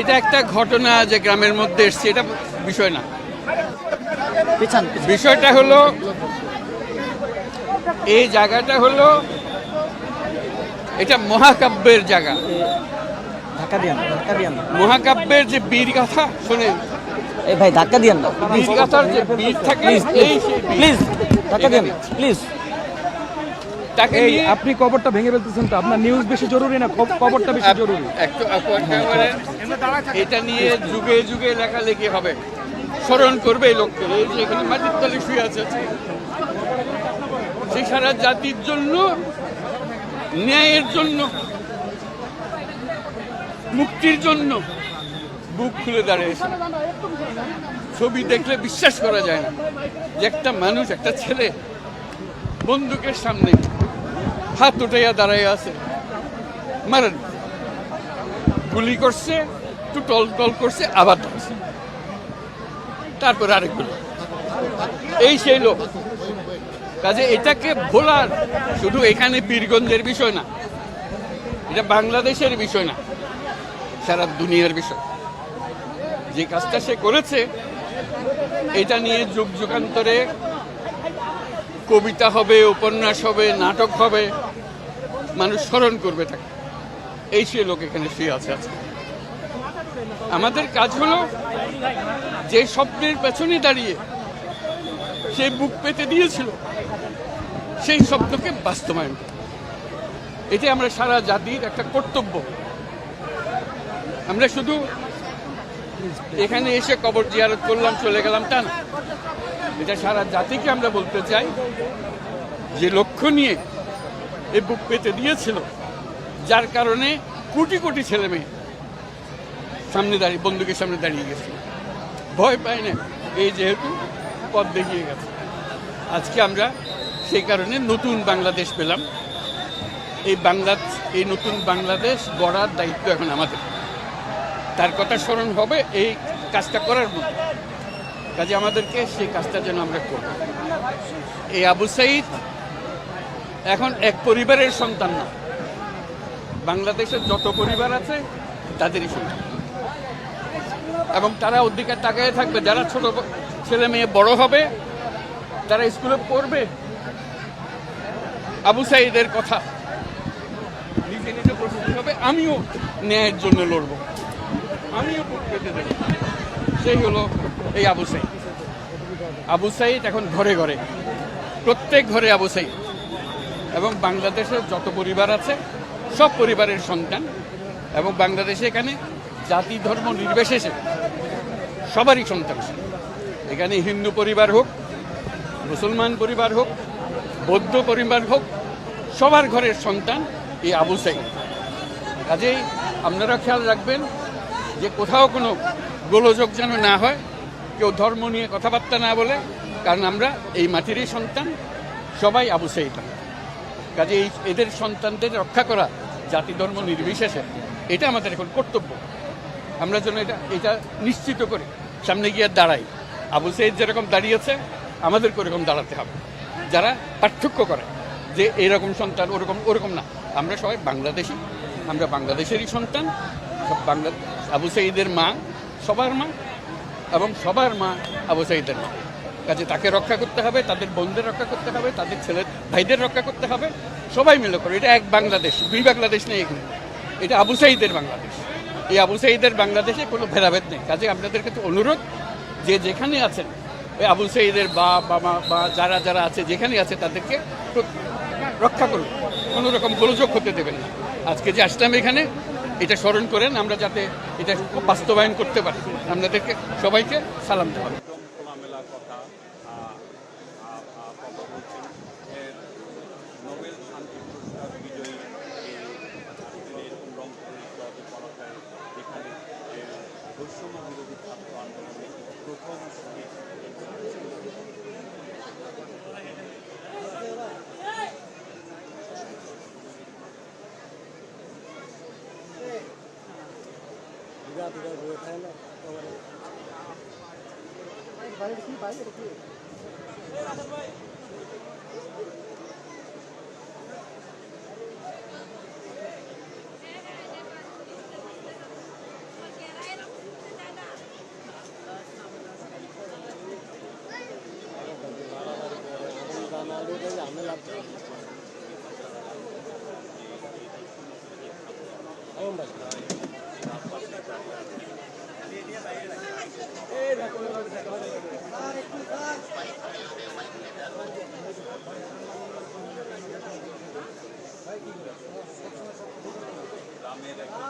এটা একটা ঘটনা যে গ্রামের মধ্যে এসছে এটা বিষয় না। বিষয়টা হলো এই জায়গাটা হলো এটা মহাকাব্যের জায়গা। মহাকাব্যের যে বীর কথা শোনেন। ভাই ধাক্কা দিয়ান না। বীর কথার যে বীর থাকে প্লিজ ধাক্কা দিয়ান প্লিজ তাকে এই আপনি কবরটা ভেঙে ফেলতেছেন তো আপনার নিউজ বেশি জরুরি না? কব- কবরটা বেশি জরুরি? এটা নিয়ে যুগে যুগে লেখালেখি হবে। স্মরণ করবে এই লোককে। এই যে এখানে মাটির তলে শুয়ে আছে। সেই সারা জাতির জন্য ন্যায়ের জন্য মুক্তির জন্য বুক খুলে দাঁড়িয়েছে ছবি দেখলে বিশ্বাস করা যায় না যে একটা মানুষ একটা ছেলে বন্দুকের সামনে হাত উঠাইয়া দাঁড়াইয়া আছে। মারেন। গুলি করছে একটু টল টল করছে, আবার ধরছে। তারপর আরেক গুলি। এই সেই লোক। কাজে এটাকে ভোলার শুধু এখানে পীরগঞ্জের বিষয় না, এটা বাংলাদেশের বিষয় না, সারা দুনিয়ার বিষয়। যে কাজটা সে করেছে, এটা নিয়ে যুগ যুগান্তরে কবিতা হবে, উপন্যাস হবে, নাটক হবে মানুষ স্মরণ করবে তাকে। এই সে লোক এখানে শুয়ে আছে আজকে। আমাদের কাজ হলো যে স্বপ্নের পেছনে দাঁড়িয়ে সে বুক পেতে দিয়েছিল, সেই স্বপ্নকে বাস্তবায়ন। এটি আমরা সারা জাতির একটা কর্তব্য। আমরা শুধু এখানে এসে কবর জিয়ারত করলাম, চলে গেলাম তা না। এটা সারা জাতিকে আমরা বলতে চাই যে লক্ষ্য নিয়ে এ বুক পেতে দিয়েছিল। যার কারণে কোটি কোটি ছেলে মেয়ে সামনে দাঁড়িয়ে, বন্দুকের সামনে দাঁড়িয়ে গেছে। ভয় পায় না, এই যেহেতু পথ দেখিয়ে গেছে। আজকে আমরা সেই কারণে নতুন বাংলাদেশ পেলাম। এই বাংলা, এই নতুন বাংলাদেশ গড়ার দায়িত্ব এখন আমাদের। তার কথা স্মরণ হবে, এই কাজটা করার মধ্যে কাজে আমাদেরকে সেই কাজটা যেন আমরা করি। এই আবু সাইদ এখন এক পরিবারের সন্তান না। বাংলাদেশের যত পরিবার আছে, তাদেরই সন্তান। এবং তারা অধিকার তাকায় থাকবে, যারা ছোট ছেলে মেয়ে বড় হবে, তারা স্কুলে পড়বে। আবু সাইদের কথা, নিজে নিজে প্রস্তুতি হবে, আমিও ন্যায়ের জন্য লড়ব। আমিও পেতে দেব। সেই হলো এই আবু সাইদ। আবু সাইদ এখন ঘরে ঘরে, প্রত্যেক ঘরে আবু সাইদ। এবং বাংলাদেশের যত পরিবার আছে, সব পরিবারের সন্তান এবং বাংলাদেশে এখানে জাতি ধর্ম নির্বিশেষে সবারই সন্তান এখানে হিন্দু পরিবার হোক, মুসলমান পরিবার হোক, বৌদ্ধ পরিবার হোক, সবার ঘরের সন্তান এই আবু সাইদ। কাজেই আপনারা খেয়াল রাখবেন যে কোথাও কোনো গোলযোগ যেন না হয়, কেউ ধর্ম নিয়ে কথাবার্তা না বলে, কারণ আমরা এই মাটিরই সন্তান, সবাই আবু সাইদ। কাজে এই এদের সন্তানদের রক্ষা করা জাতি ধর্ম নির্বিশেষে, এটা আমাদের এখন কর্তব্য। আমরা যেন এটা এটা নিশ্চিত করে সামনে গিয়ে দাঁড়াই। আবু সাইদ যেরকম দাঁড়িয়েছে, আমাদেরকে ওরকম দাঁড়াতে হবে। যারা পার্থক্য করে যে এরকম সন্তান ওরকম ওরকম না। আমরা সবাই বাংলাদেশি, আমরা বাংলাদেশেরই সন্তান বাংলা, আবু সাইদের মা, সবার মা এবং সবার মা আবু সাইদের মা। কাজে তাকে রক্ষা করতে হবে, তাদের বোনদের রক্ষা করতে হবে, তাদের ছেলে ভাইদের রক্ষা করতে হবে, সবাই মিলে করে। এটা এক বাংলাদেশ, দুই বাংলাদেশ নেই এখানে। এটা আবু সাইদের বাংলাদেশ। এই আবু সাইদের বাংলাদেশে কোনো ভেদাভেদ নেই। কাজে আপনাদের কাছে অনুরোধ, যে যেখানে আছেন, ওই আবু সাইদের বা বা মা বা যারা যারা আছে, যেখানে আছে, তাদেরকে রক্ষা করুন। কোনো রকম গোলযোগ হতে দেবেন না। আজকে যে আসলাম এখানে, এটা স্মরণ করেন, আমরা যাতে এটা বাস্তবায়ন করতে পারি। আপনাদেরকে সবাইকে সালাম দেওয়া इधर उधर रोड है ना भाई रखिए भाई रखिए Oh my God. 되고